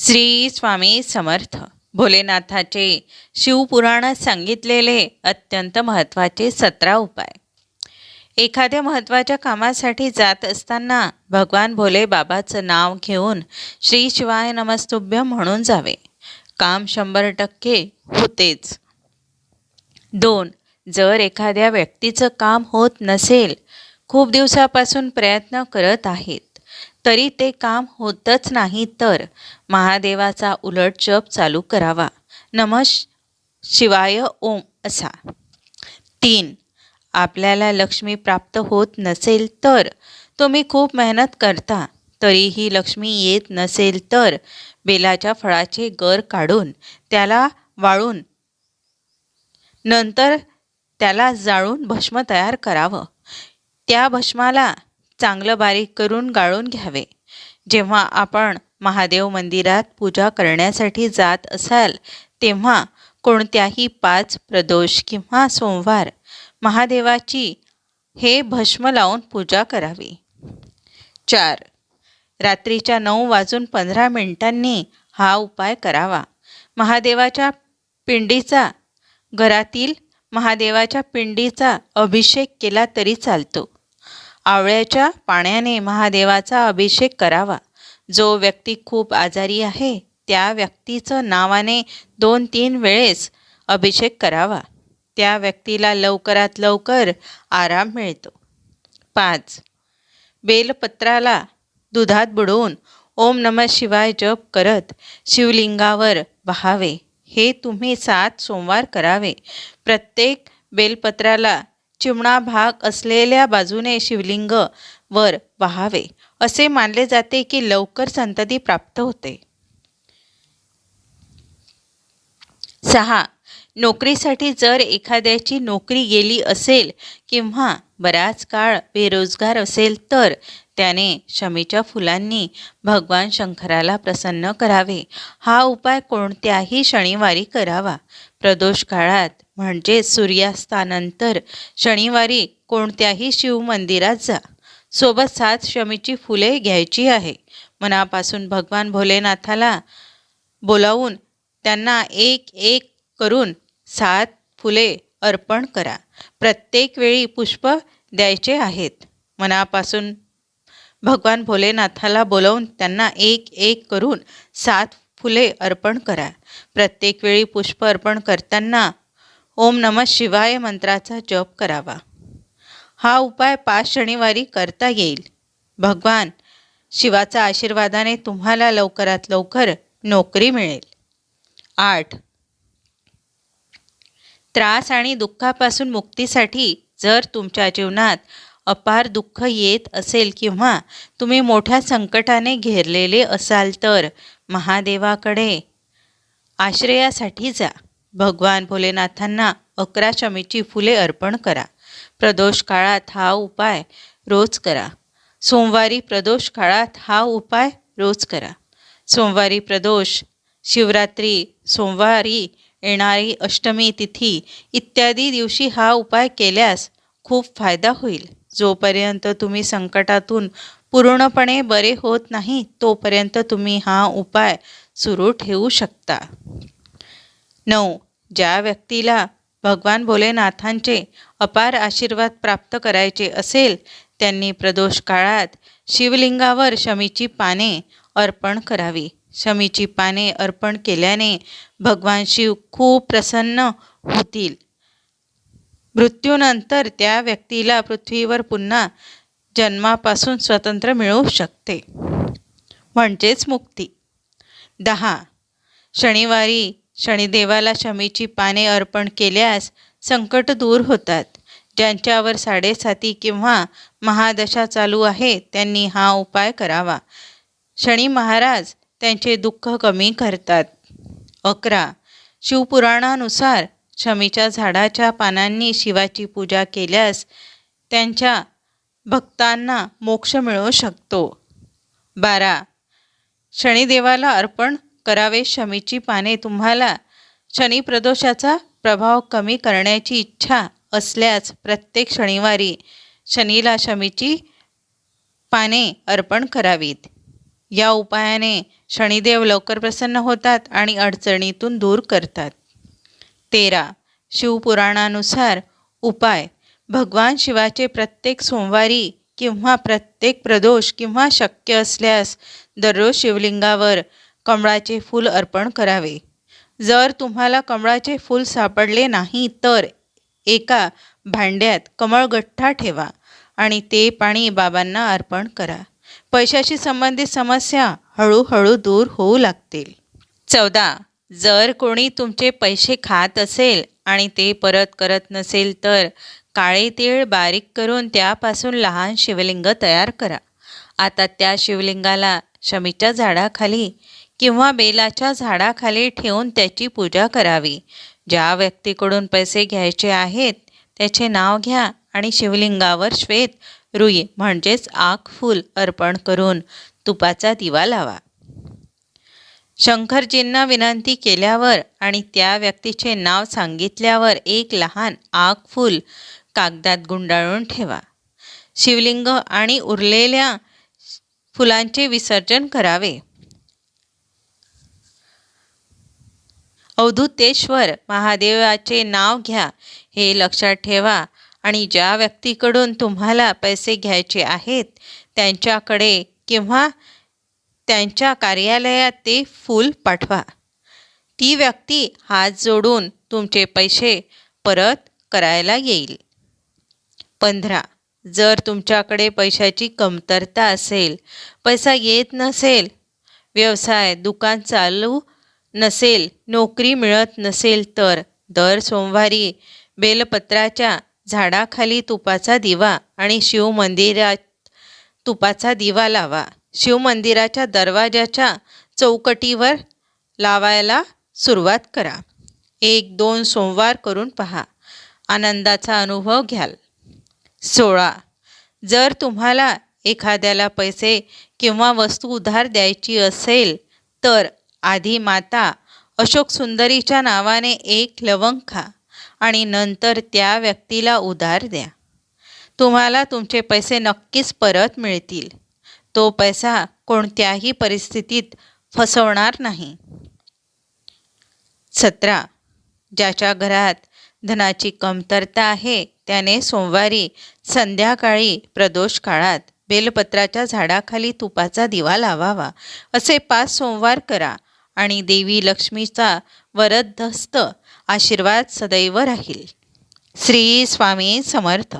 श्री स्वामी समर्थ. भोलेनाथाचे शिवपुराणात सांगितलेले अत्यंत महत्त्वाचे सतरा उपाय. एखाद्या महत्त्वाच्या कामासाठी जात असताना भगवान भोले बाबाचं नाव घेऊन श्री शिवाय नमस्तुभ्य म्हणून जावे. काम शंभर टक्के होतेच. दोन जर एखाद्या व्यक्तीचं काम होत नसेल खूप दिवसापासून प्रयत्न करत आहेत. तरी ते काम होतच नाही तर महादेवाचा उलट जप चालू करावा. नम शिवाय ओम असा. तीन आपल्याला लक्ष्मी प्राप्त होत नसेल तर तुम्ही खूप मेहनत करता तरीही लक्ष्मी येत नसेल तर बेलाच्या फळाचे गर काढून त्याला वाळून नंतर त्याला जाळून भस्म तयार करावं. त्या भस्माला चांगलं बारीक करून गाळून घ्यावे. जेव्हा आपण महादेव मंदिरात पूजा करण्यासाठी जात असाल तेव्हा कोणत्याही पाच प्रदोष किंवा सोमवार महादेवाची हे भस्म लावून पूजा करावी. चार. रात्रीच्या नऊ वाजून पंधरा मिनिटांनी हा उपाय करावा. महादेवाच्या पिंडीचा घरातील महादेवाच्या पिंडीचा अभिषेक केला तरी चालतो. आवळ्याच्या पाण्याने महादेवाचा अभिषेक करावा. जो व्यक्ती खूप आजारी आहे त्या व्यक्तीचं नावाने दोन तीन वेळेस अभिषेक करावा. त्या व्यक्तीला लवकरात लवकर आराम मिळतो. पाच. बेलपत्राला दुधात बुडवून ओम नम शिवाय जप करत शिवलिंगावर वहावे हे तुम्ही सात सोमवार करावे. प्रत्येक बेलपत्राला चिमणा भाग असलेल्या बाजूने शिवलिंग वर वहावे असे मानले जाते की लवकर संतती प्राप्त होते. सहा. नोकरीसाठी जर एखाद्याची नोकरी गेली असेल किंवा बराच काळ बेरोजगार असेल तर त्याने शमीच्या फुलांनी भगवान शंकराला प्रसन्न करावे. हा उपाय कोणत्याही शनिवारी करावा. प्रदोष काळात म्हणजे सूर्यास्तानंतर शनिवारी कोणत्याही शिवमंदिरात जा. सोबत सात शमीची फुले घ्यायची आहे. मनापासून भगवान भोलेनाथाला बोलावून त्यांना एक एक करून सात फुले अर्पण करा. प्रत्येक वेळी पुष्प द्यायचे आहेत. मनापासून भगवान भोलेनाथाला बोलवून त्यांना एक एक करून सात फुले अर्पण करा. प्रत्येक वेळी पुष्प अर्पण करताना ओम नम शिवाय मंत्राचा जप करावा. हा उपाय पाच शनिवारी करता येईल. भगवान शिवाचा आशीर्वादाने तुम्हाला लवकरात लवकर नोकरी मिळेल. आठ. त्रास आणि दुःखापासून मुक्तीसाठी जर तुमच्या जीवनात अपार दुःख येत असेल किंवा तुम्ही मोठ्या संकटाने घेरलेले असाल तर महादेवाकडे आश्रयासाठी जा. भगवान भोलेनाथांना अकरा शमीची फुले अर्पण करा. प्रदोष काळात हा उपाय रोज करा. सोमवारी प्रदोष काळात हा उपाय रोज करा. सोमवारी प्रदोष शिवरात्री सोमवारी येणारी अष्टमी तिथी इत्यादी दिवशी हा उपाय केल्यास खूप फायदा होईल. जोपर्यंत तुम्ही संकटातून पूर्णपणे बरे होत नाही तोपर्यंत तुम्ही हा उपाय सुरू ठेवू शकता. नऊ. ज्या व्यक्तीला भगवान भोलेनाथांचे अपार आशीर्वाद प्राप्त करायचे असेल त्यांनी प्रदोष काळात शिवलिंगावर शमीची पाने अर्पण करावी. शमीची पाने अर्पण केल्याने भगवान शिव खूप प्रसन्न होतील. मृत्यूनंतर त्या व्यक्तीला पृथ्वीवर पुन्हा जन्मापासून स्वतंत्र मिळू शकते. म्हणजेच मुक्ती. दहा. शनिवारी शनिदेवाला शमीची पाने अर्पण केल्यास संकट दूर होतात. ज्यांच्यावर साडेसाती किंवा महादशा चालू आहे त्यांनी हा उपाय करावा. शनी महाराज त्यांचे दुःख कमी करतात. अकरा. शिवपुराणानुसार शमीच्या झाडाच्या पानांनी शिवाची पूजा केल्यास त्यांच्या भक्तांना मोक्ष मिळू शकतो. बारा. शनिदेवाला अर्पण करावे. शमीची पाने तुम्हाला शनी प्रदोषाचा प्रभाव कमी करण्याची इच्छा असल्यास प्रत्येक शनिवारी शनीला शमीची पाने अर्पण करावीत. या उपायाने शनिदेव लवकर प्रसन्न होतात आणि अडचणीतून दूर करतात. तेरा. शिवपुराणानुसार उपाय. भगवान शिवाचे प्रत्येक सोमवारी किंवा प्रत्येक प्रदोष किंवा शक्य असल्यास दररोज शिवलिंगावर कमळाचे फूल अर्पण करावे. जर तुम्हाला कमळाचे फूल सापडले नाही तर एका भांड्यात कमळगठ्ठा ठेवा आणि ते पाणी बाबांना अर्पण करा. पैशाशी संबंधित समस्या हळूहळू दूर होऊ लागतील. चौदा. जर कोणी तुमचे पैसे खात असेल आणि ते परत करत नसेल तर काळे तीळ बारीक करून त्यापासून लहान शिवलिंग तयार करा. आता त्या शिवलिंगाला शमीच्या झाडाखाली किंवा बेलाच्या झाडाखाली ठेवून त्याची पूजा करावी. ज्या व्यक्तीकडून पैसे घ्यायचे आहेत त्याचे नाव घ्या आणि शिवलिंगावर श्वेत रुई म्हणजेच आग फूल अर्पण करून तुपाचा दिवा लावा. शंकरजींना विनंती केल्यावर आणि त्या व्यक्तीचे नाव सांगितल्यावर एक लहान आग फूल कागदात गुंडाळून ठेवा. शिवलिंग आणि उरलेल्या फुलांचे विसर्जन करावे. अवधूतेश्वर महादेवाचे नाव घ्या हे लक्षात ठेवा आणि ज्या व्यक्तीकडून तुम्हाला पैसे घ्यायचे आहेत त्यांच्याकडे किंवा त्यांच्या कार्यालयात ते फूल पाठवा. ती व्यक्ती हात जोडून तुमचे पैसे परत करायला येईल. पंधरा. जर तुमच्याकडे पैशाची कमतरता असेल पैसा येत नसेल व्यवसाय दुकान चालू नसेल नोकरी मिळत नसेल तर दर सोमवारी बेलपत्राच्या झाडाखाली तुपाचा दिवा आणि शिवमंदिरात तुपाचा दिवा लावा. शिवमंदिराच्या दरवाजाच्या चौकटीवर लावायला सुरुवात करा. एक दोन सोमवार करून पहा. आनंदाचा अनुभव घ्याल. सोळा जर तुम्हाला एखाद्याला पैसे किंवा वस्तू उधार द्यायची असेल तर आधी माता अशोक सुंदरीच्या नावाने एक लवंग खा आणि नंतर त्या व्यक्तीला उधार द्या. तुम्हाला तुमचे पैसे नक्कीच परत मिळतील. तो पैसा कोणत्याही परिस्थितीत फसवणार नाही. सतरा. ज्याच्या घरात धनाची कमतरता आहे त्याने सोमवारी संध्याकाळी प्रदोष काळात बेलपत्राच्या झाडाखाली तुपाचा दिवा लावावा. असे पाच सोमवार करा आणि देवी लक्ष्मीचा वरदहस्त आशीर्वाद सदैव राहील. श्री स्वामी समर्थ.